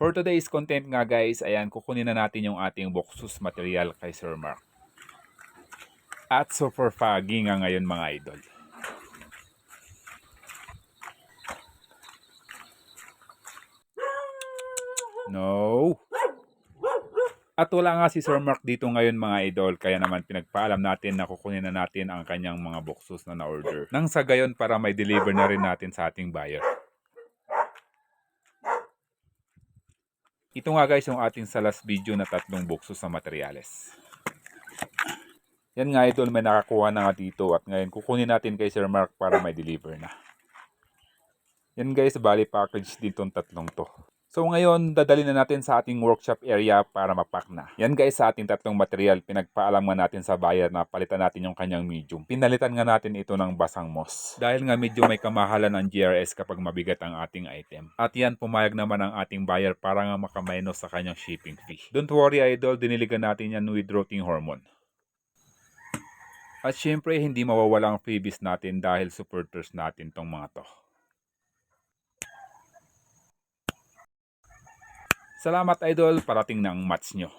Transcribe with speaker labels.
Speaker 1: For today's content nga guys, ayan, kukunin na natin yung ating boxus material kay Sir Mark. At super foggy nga ngayon mga idol. No. At wala nga si Sir Mark dito ngayon mga idol, kaya naman pinagpaalam natin na kukunin na natin ang kanyang mga boxus na na-order. Nang sa gayon para may deliver na rin natin sa ating buyer. Ito nga guys yung ating sa last video na tatlong boxus sa materyales. Yan nga idol, may nakakuha na nga dito at ngayon kukunin natin kay Sir Mark para may deliver na. Yan guys, bali package dito tatlong to. So ngayon, dadali na natin sa ating workshop area para mapak na. Yan guys, sa ating tatlong material, pinagpaalam nga natin sa buyer na palitan natin yung kanyang medium. Pinalitan nga natin ito ng basang moss. Dahil nga medyo may kamahalan ang GRS kapag mabigat ang ating item. At yan, pumayag naman ang ating buyer para nga makamaynos sa kanyang shipping fee. Don't worry idol, diniligan natin yan with rotting hormone. At syempre, hindi mawawala ang freebies natin dahil supporters natin tong mga to. Salamat idol, parating ang match nyo.